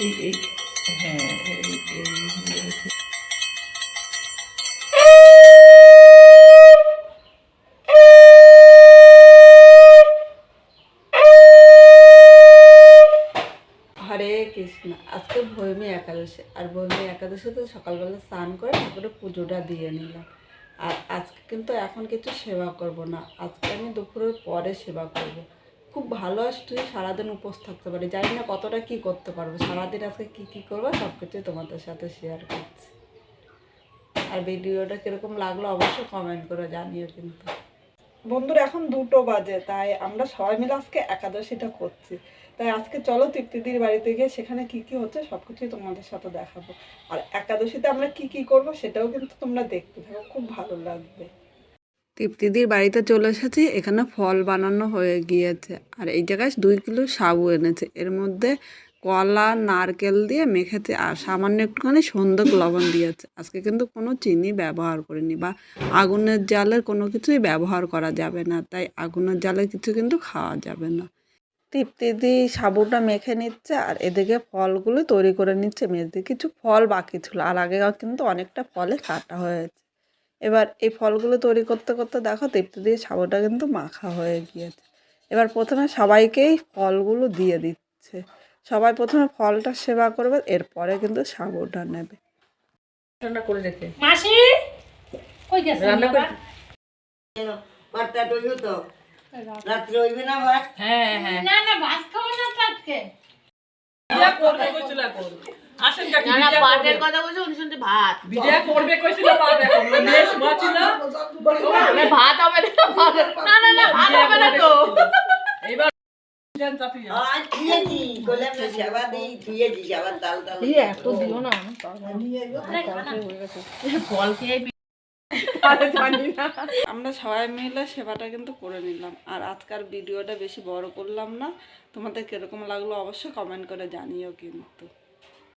এই এই হ্যাঁ এই এই কৃষ্ণ। আজকে ভৈমী একাদশী। আর ভৈমী একাদশীতে সকালবেলা স্নান করে ঠাকুরের পুজোটা দিয়ে নিলাম। আর আজকে কিন্তু এখন কিছু সেবা করব না। আজকে আমি দুপুরের পরে সেবা করব। খুব ভালো আসছে সারাদিন উপোস থাকতে পারি। জানি না কতটা কি করতে পারব। সারাদিন আজকে কি কি করব সব কিছুই তোমাদের সাথে শেয়ার করছি। আর ভিডিওটা কীরকম লাগল অবশ্যই কমেন্ট করে জানিও কিন্তু। বন্ধুরা, এখন দুটো বাজে, তাই আমরা সবাই মিলে আজকে একাদশীটা করছি। তাই আজকে চলো তৃপ্তিদির বাড়িতে গিয়ে সেখানে কি কি হচ্ছে সব কিছুই তোমাদের সাথে দেখাবো। আর একাদশীতে আমরা কি কি করব সেটাও কিন্তু তোমরা দেখতে থাকো। খুব ভালো লাগবে। তৃপ্তিদির বাড়িতে চলে এসেছি, এখানে ফল বানানো হয়ে গিয়েছে। আর এই জায়গায় দুই কিলো সাবু এনেছে। এর মধ্যে কলা, নারকেল দিয়ে মেখেছে আর সামান্য একটুখানি সন্দক লবণ দিয়েছে। আজকে কিন্তু কোনো চিনি ব্যবহার করিনি বা আগুনের জালের কোনো কিছুই ব্যবহার করা যাবে না, তাই আগুনের জালের কিছু কিন্তু খাওয়া যাবে না। তৃপ্তিদি সাবুটা মেখে নিচ্ছে আর এদিকে ফলগুলো তৈরি করে নিচ্ছে। মেয়েদের কিছু ফল বাকি ছিল আর আগে কিন্তু অনেকটা ফলে কাটা হয়েছে। এবার এই ফলগুলো তৈরি করতে করতে দেখো তৃপ্তি দিয়ে সাবুটা কিন্তু মাখা হয়ে গিয়েছে। এবার প্রথমে সবাইকেই ফলগুলো দিয়ে দিচ্ছে। সবাই প্রথমে ফলটা সেবা করবে এরপরে কিন্তু সাবুটা নেবে। রান্না করে রেখে। মাসি কই গেছে রান্না করে ভাতটা রইব তো। রাত্রে হইবে না ভাত? হ্যাঁ হ্যাঁ। না না ভাত খাব না আজকে। করবে কইছিল এখন। আসেন কাকি না না পাটের কথা বলছে উনি শুনছে ভাত। বিড়া করবে কইছিল পাট এখন বেশ বাঁচিল মানে ভাত হবে না ভাত- না না না ভাত হবে না তো এইবার জান চাপি আর দিয়েছি কইলাম না সেবা দিই দিয়েছি সেবার ডাল ডাল এত দিও না খেয়ে আমরা সবাই মিলে সেবাটা কিন্তু করে নিলাম। আর আজকার ভিডিওটা বেশি বড় করলাম না। তোমাদের কীরকম লাগল অবশ্যই কমেন্ট করে জানিও কিন্তু।